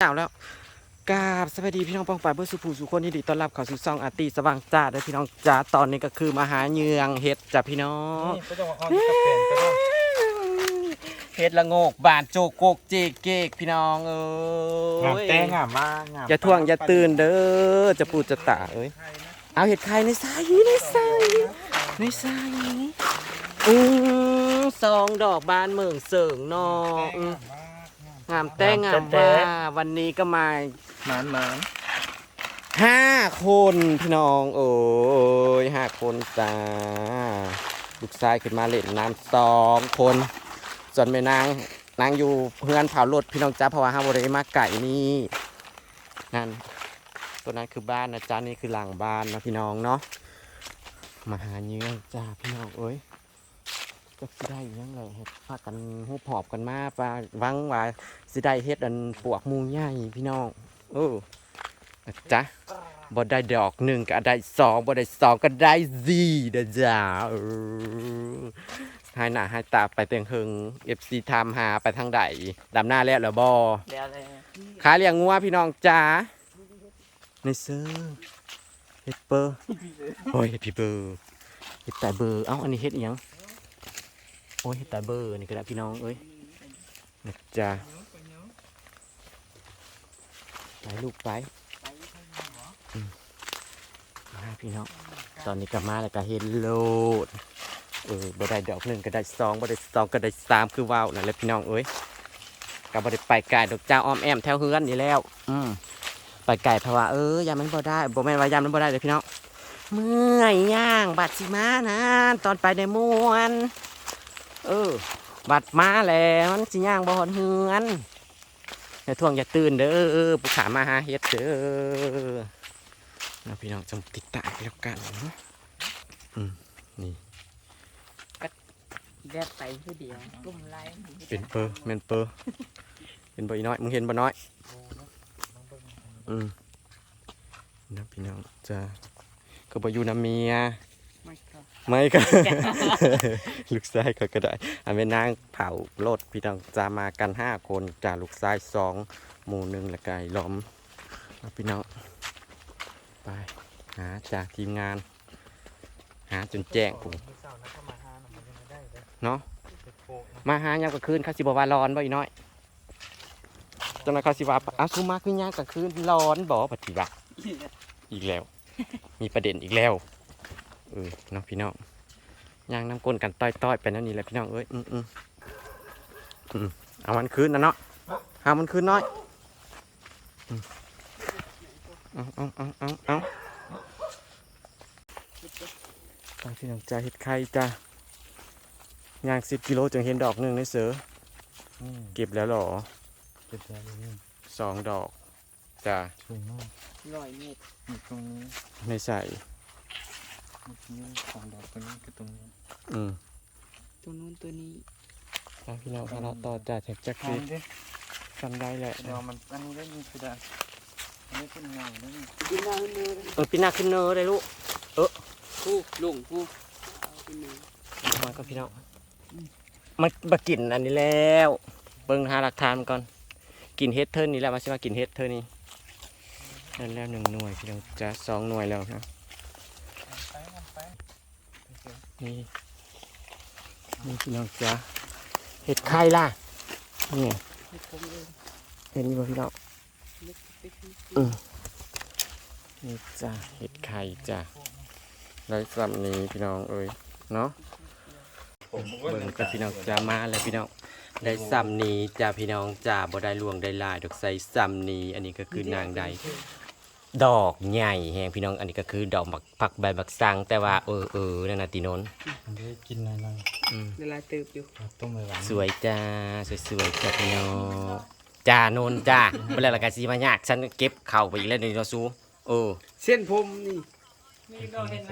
เจ้าแล้วกราบสวัสดีพี่น้องปองป่ายเพื่อสุภูสุคนยินดีต้อนรับเข้าสู่ซองอาร์ตีสว่างจ้าเด้อพี่น้องจ้าตอนนี้ก็คือมาหาเยืองเฮ็ดจ้ะพี่น้องนี่ก็ต้องเอาออนกับเป็นก็ต้องเฮ็ดละโงกบานโจกโกกเจกเกกพี่น้องเอ้งามยแต้งงามมากงามอย่าท่วงอย่าตื่นเด้อจะปูจะตาเอ้ยเอาเห็ดไข่ในสายในสายในสายอือสองดอกบานเมืองเสิงเนออืม งามแต่งามว่าวันนี้ก็มาหมานหมานห้าคนพี่น้องโอ้ยห้าคนจ้าลูกชายขึ้นมาเล่นน้ำสองคน ส่วนแม่นางนางอยู่เพื่อนเผารถพี่น้องจ้าเพราะว่าห้าบริมาไก่นี่นั่นตัวนั้นคือบ้านนะจ้านี่คือหลังบ้านนะพี่น้องเนาะมาหาเนื้อจ้าพี่น้องเอ้ย ก็สิได้อยังไงเฮ็ดพากันหูหอบกันมาปาหวังว่าสิได้เฮ็ดอันปวกหมูใหญ่พี่น้องเออนะจ๊ะบ่ได้ดอกหนึ่งก็ได้สองบ่ได้สองก็ได้สี่นะจ๊ะเออให้หน้าให้ตาไปเตียงหึง FC ทำหาไปทางใดดำหน้าแล้วเหรอบ่เดี๋ยวเลยขายเลี้ยงงัวพี่น้องจ้าในเซอร์เฮ็ดเปอร์โอ้ยเฮ็ดพี่เบอร์เฮ็ดแต่เบอร์เอ้าอันนี้เฮ็ดอีหยังโอ้ยเฮ็ดแต่เบอร์นี่ก็ได้พี่น้องเอ้ยนะจ๊ะไปลูกไปมาพี่น้อง ตอนนี้กลับมาแล้วก็เห็นโลดเออบ่ได้ดอกหนึ่งก็ได้สองบ่ได้สองก็ได้สามคือว้าวนั่นแหละพี่น้องเอ้ยก็บ่ได้ไปไก่ดอกเจ้าอ้อมแอมแถวเฮือนนี่แล้ว อืมไปไก่เพราะว่าเออยามมันบ่ได้บ่แม่นว่ายามมันบ่ได้เลยพี่น้องเมื่อยย่างบัดสิมานะตอนไปในมวน เออ บัดมาแล้วมันสิย่างบ่ฮอดเฮือนอย่าท่วงอย่าตื่นเด้อผู้ขามาหาเฮ็ดเด้อเราพี่น้องจงติดตามไปแล้วกันเนาะอืมนี่เดี๋ยวไปคือเดียวกลุ่มไลน์เป็นเปอร์แมนเปอร์เป็นบ่อีน้อยมึงเห็นบ่น้อยอืมนะพี่น้องจะก็บ่อยู่น้ำเมีย ไม่ก็ไม่ก็ ลูกชายก็ก็ได้อันเป็นนางเผารถพี่น้องจะมากันห้าคนจากลูกชายสองหมู่หนึ่งและไก่ล้อมเอาพี่น้องไปหาจากทีมงาน หาจนแจ้งผมเนาะมาหายามกลางคืนเขาสิบว่าร้อนบ่อีน้อยจังนั้นเขาสิว่าอ้าวซุมาคือยามกลางคืนร้อนบ่ปฏิบัติอีกแล้ว มีประเด็นอีกแล้ว เออเน้องพี่น้องยางน้ำก้นกันต้อยๆไปนั่นนี่แหละพี่น้องเอ้ยอืมอืมอืมเอามันคืนนะเนาะเอามันคืนน้อยอืมเอาเอาเอาเอาเอาไปพี่น้องจ้าเห็ดไข่จ้าย่างสิบกิโลจึงเห็นดอกหนึ่งในเสืออืมเก็บแล้วเหรอเก็บแล้วนี่สองดอกจ้ะสวยมากร้อยเมตรนี่ตรงนี้ในใส่ นี่สองดอกตัวนี้คือตรงนี้อืมตัวนู้นตัวนี้เอาพี่น้องคณะต่อจ้ะแท็กจักทารีนดิทำได้แหละเดี๋ยวมันอันนี้ได้มีคือได้อันนี้เป็นเงาได้มีกินน้ำเนื้อเออพี่นาขึ้นเนอร์เลยลูกผู้ลุงผู้เอาไปเนื้อมาก็พี่น้องมันมากินอันนี้แล้ว เบิ่งหาหลักฐานมันก่อนกินเฮดเทิร์นนี่แหละมาใช่ว่ากินเฮดเทิร์นนี่นั่นแล้วหนึ่งหน่วยพี่น้องจ้ะสองหน่วยแล้วนะ ไปนำไป นี่นี่พี่น้องจ้ะเห็ดไข่ล่ะนี่ให้ผมเองเห็นนี่บ่พี่น้องนึกไปคืออืมนี่จ้ะเห็ดไข่จ้ะได้สำนี้พี่น้องเอ้ยเนาะเบิ่งกับพี่น้องจ้ามาแล้วพี่น้องได้สำนี้จ้าพี่น้องจ้าบ่ได้ลวงได้ลายดอกใส่สำนี้ อันนี้ก็คือนางใด ดอกใหญ่แฮงพี่น้องอันนี้ก็คือดอกบักผักใบบักสังแต่ว่าเออเออนั่นน่ะติโนนอันนี้กินอะไรอืมเวลาเติบอยู่ๆต้มไปหวานสวยจ้าสวยๆจ้าพี่น้องจ้าโนนจ้าเมื่อไรละกันสิมายากฉันเก็บเข่าไปอีกแล้วนี่เนาะซูเออ เส้นผมนี่ นี่ก็เห็น